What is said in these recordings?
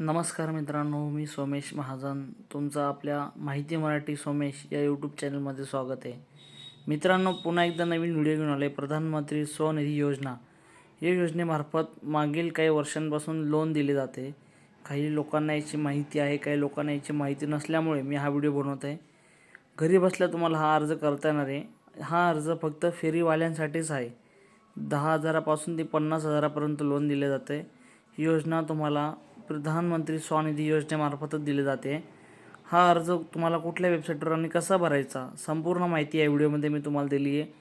नमस्कार मित्रांनो मी सोमेश महाजन. तुमचं आपल्या माहिती मराठी सोमेश या यूट्यूब चॅनलमध्ये स्वागत आहे. मित्रांनो पुन्हा एकदा नवीन व्हिडिओ घेऊन आले प्रधानमंत्री स्वनिधी योजना. या योजनेमार्फत मागील काही वर्षांपासून लोन दिले जाते. काही लोकांना याची माहिती आहे काही लोकांना याची माहिती नसल्यामुळे मी हा व्हिडिओ बनवत आहे. घरी बसल्या तुम्हाला हा अर्ज करता येणार आहे. हा अर्ज फक्त फेरीवाल्यांसाठीच आहे. दहा हजारापासून ते पन्नास हजारापर्यंत लोन दिले जाते. ही योजना तुम्हाला प्रधानमंत्री स्वनिधी योजनेमार्फतच दिली जाते. हा अर्ज तुम्हाला कुठल्या वेबसाईटवर आणि कसा भरायचा? संपूर्ण माहिती या व्हिडिओमध्ये मी तुम्हाला दिली आहे.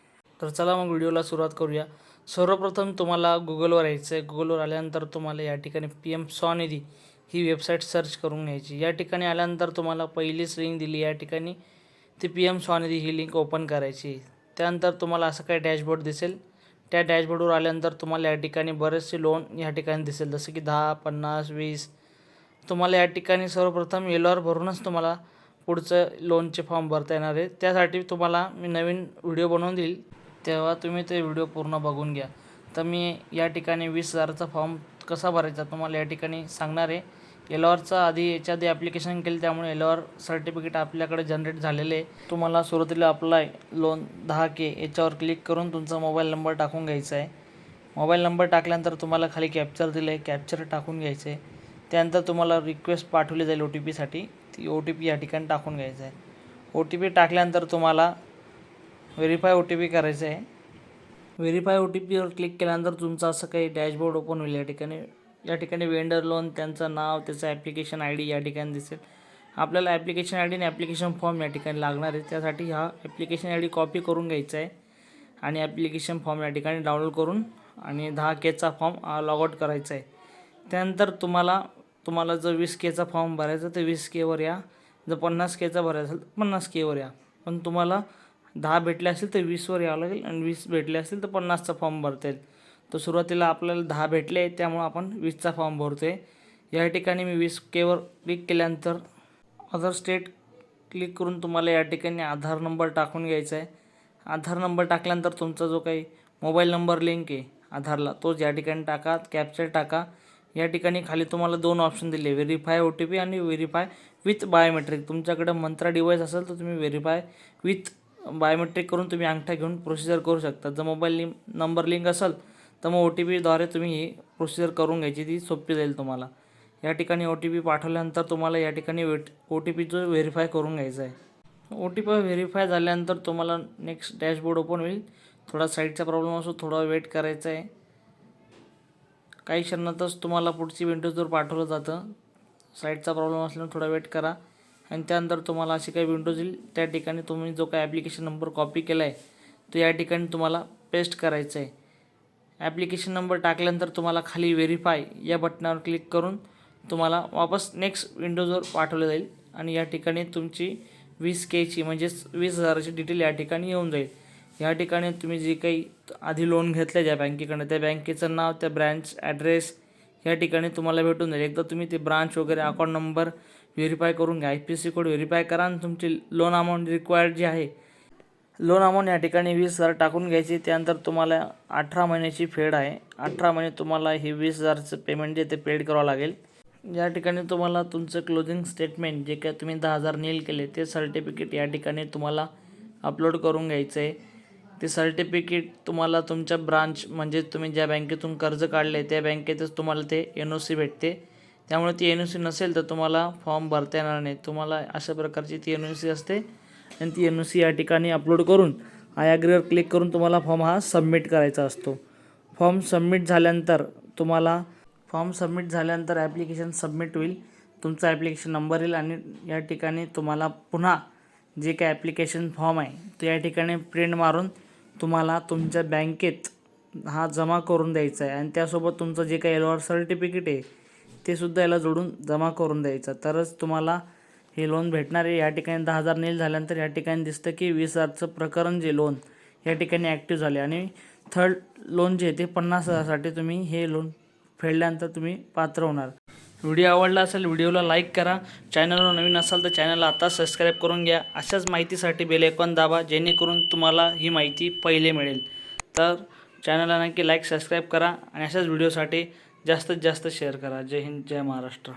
तर चला मग व्हिडिओला सुरुवात करूया. सर्वप्रथम तुम्हाला गुगलवर यायचं आहे गुगलवर आल्यानंतर तुम्हाला या ठिकाणी पी एम स्वनिधी ही वेबसाईट सर्च करून घ्यायची. या ठिकाणी आल्यानंतर तुम्हाला पहिलीच लिंक दिली. या ठिकाणी ती पी एम स्वनिधी ही लिंक ओपन करायची. त्यानंतर तुम्हाला असं काही डॅशबोर्ड दिसेल. त्या डॅशबोर्डवर आल्यानंतर तुम्हाला या ठिकाणी बरेचसे लोन या ठिकाणी दिसेल. जसं की दहा पन्नास वीस. तुम्हाला या ठिकाणी सर्वप्रथम येलोवर भरूनच तुम्हाला पुढचं लोनचे फॉर्म भरता येणार आहे. त्यासाठी तुम्हाला मी नवीन व्हिडिओ बनवून देईल. तेव्हा तुम्ही ते व्हिडिओ पूर्ण बघून घ्या. तर मी या ठिकाणी वीस हजाराचा फॉर्म कसा भरायचा तुम्हाला या ठिकाणी सांगणार आहे. एलॉरचं आधी याच्या आधी ॲप्लिकेशन केलं त्यामुळे एलॉर सर्टिफिकेट आपल्याकडे जनरेट झालेले तुम्हाला सुरुवातीला अप्लाय लोन दहा के याच्यावर क्लिक करून तुमचा मोबाईल नंबर टाकून घ्यायचा आहे. मोबाईल नंबर टाकल्यानंतर तुम्हाला खाली कॅप्चर दिलं आहे कॅप्चर टाकून घ्यायचं आहे. त्यानंतर तुम्हाला रिक्वेस्ट पाठवली जाईल ओ टी पीसाठी ती ओ टी पी या ठिकाणी टाकून घ्यायचं आहे. ओ टी पी टाकल्यानंतर तुम्हाला व्हेरीफाय ओ टी पी करायचं आहे. व्हेरीफाय ओ टी पीवर क्लिक केल्यानंतर तुमचं असं काही डॅशबोर्ड ओपन होईल या ठिकाणी. या ठिकाणी वेंडर लोन त्यांचं नाव त्याचं ॲप्लिकेशन आय डी या ठिकाणी दिसेल. आपल्याला ॲप्लिकेशन आय डी आणि ॲप्लिकेशन फॉर्म या ठिकाणी लागणार आहे. त्यासाठी हा ॲप्लिकेशन आय डी कॉपी करून घ्यायचा आहे आणि ॲप्लिकेशन फॉर्म या ठिकाणी डाउनलोड करून आणि दहा केचा फॉर्म लॉगआउट करायचा आहे. त्यानंतर तुम्हाला तुम्हाला जर वीस केचा फॉर्म भरायचा तर वीस केवर या. जर पन्नास केचा भरायचा असेल तर पन्नास केवर या. पण तुम्हाला दहा भेटले असेल तर वीसवर यावं लागेल आणि वीस भेटले असेल तर पन्नासचा फॉर्म भरता येईल. तर सुरुवातीला आपल्याला दहा भेटले त्यामुळं आपण वीसचा फॉर्म भरतो आहे या ठिकाणी मी वीस केवर क्लिक केल्यानंतर अदर स्टेट क्लिक करून तुम्हाला या ठिकाणी आधार नंबर टाकून घ्यायचा आहे. आधार नंबर टाकल्यानंतर तुमचा जो काही मोबाईल नंबर लिंक आहे आधारला तोच या ठिकाणी टाका कॅप्चर टाका. या ठिकाणी खाली तुम्हाला दोन ऑप्शन दिले व्हेरीफाय ओ टी पी आणि व्हेरीफाय विथ बायोमेट्रिक तुमच्याकडे मंत्रा डिवाईस असेल तर तुम्ही व्हेरीफाय विथ बायोमेट्रिक करून तुम्ही अंगठा घेऊन प्रोसिजर करू शकता. जर मोबाईल लिंक नंबर लिंक असेल तर मग ओ टी पीद्वारे तुम्ही ही प्रोसिजर करून घ्यायची ती सोपी जाईल तुम्हाला. या ठिकाणी ओ टी पी पाठवल्यानंतर तुम्हाला या ठिकाणी वेट ओ टी पीचं व्हेरीफाय करून घ्यायचं आहे. ओ टी पी व्हेरीफाय झाल्यानंतर तुम्हाला नेक्स्ट डॅशबोर्ड ओपन होईल. थोडा साईडचा प्रॉब्लेम असो थोडा वेट करायचा आहे. काही क्षणातच तुम्हाला पुढची विंडोजवर पाठवलं जातं साईडचा प्रॉब्लेम असल्यामुळे थोडा वेट करा. आणि त्यानंतर तुम्हाला अशी काही विंडोज येईल त्या ठिकाणी तुम्ही जो काही ॲप्लिकेशन नंबर कॉपी केला आहे तो या ठिकाणी तुम्हाला पेस्ट करायचा आहे. ॲप्लिकेशन नंबर टाकल्यानंतर तुम्हाला खाली व्हेरीफाय या बटनावर क्लिक करून तुम्हाला वापस नेक्स्ट विंडोजवर पाठवलं जाईल. आणि या ठिकाणी तुमची वीस केची म्हणजेच वीस हजाराची डिटेल या ठिकाणी येऊन जाईल. या ठिकाणी तुम्ही जी काही आधी लोन घेतलं ज्या बँकेकडनं त्या बँकेचं नाव त्या ब्रँच ॲड्रेस या ठिकाणी तुम्हाला भेटून जाईल. एकदा तुम्ही ते ब्रांच वगैरे अकाउंट नंबर व्हेरीफाय करून घ्या. I P C code verify करा आणि तुमची लोन अमाऊंट रिक्वायर्ड जी आहे लोन अमाऊंट या ठिकाणी वीस हजार टाकून घ्यायची. त्यानंतर तुम्हाला अठरा महिन्याची फेड आहे. अठरा महिने तुम्हाला हे वीस हजारचं पेमेंट जे ते पेड करावं लागेल. या ठिकाणी तुम्हाला तुमचं क्लोजिंग स्टेटमेंट जे काय तुम्ही दहा हजार नील केले ते सर्टिफिकेट या ठिकाणी तुम्हाला अपलोड करून घ्यायचं आहे. ते सर्टिफिकेट तुम्हाला तुमच्या ब्रांच म्हणजे तुम्ही ज्या बँकेतून कर्ज काढले त्या बँकेतच तुम्हाला ते एन ओ सी भेटते. त्यामुळे ती एन ओ सी नसेल तर तुम्हाला फॉर्म भरता येणार नाही. तुम्हाला अशा प्रकारची ती एन ओ सी असते. आणि ती एन ओ सी या ठिकाणी अपलोड करून आय ॲग्रीवर क्लिक करून तुम्हाला फॉर्म हा सबमिट करायचा असतो. फॉर्म सबमिट झाल्यानंतर तुम्हाला फॉर्म सबमिट झाल्यानंतर ॲप्लिकेशन सबमिट होईल. तुमचा ॲप्लिकेशन नंबर येईल आणि या ठिकाणी तुम्हाला पुन्हा जे काय ॲप्लिकेशन फॉर्म आहे तो या ठिकाणी प्रिंट मारून तुम्हाला तुमच्या बँकेत हा जमा करून द्यायचा आहे. आणि त्यासोबत तुमचं जे काही एलओआर सर्टिफिकेट आहे ते सुद्धा याला जोडून जमा करून द्यायचं तरच तुम्हाला हे लोन भेटणार आहे या ठिकाणी दहा हजार नील झाल्यानंतर या ठिकाणी दिसतं की वीस हजारचं प्रकरण जे लोन या ठिकाणी ॲक्टिव्ह झाले. आणि थर्ड लोन जे आहे ते पन्नास हजारसाठी तुम्ही हे लोन फेडल्यानंतर तुम्ही पात्र होणार. व्हिडिओ आवडला असेल व्हिडिओला लाईक करा. चॅनलवर नवीन असाल तर चॅनलला आता सबस्क्राईब करून घ्या. अशाच माहितीसाठी बेल आयकॉन दाबा जेणेकरून तुम्हाला ही माहिती पहिले मिळेल. तर चॅनलला नक्की लाईक सबस्क्राईब करा आणि अशाच व्हिडिओसाठी जास्तीत जास्त शेअर करा. जय हिंद जय महाराष्ट्र.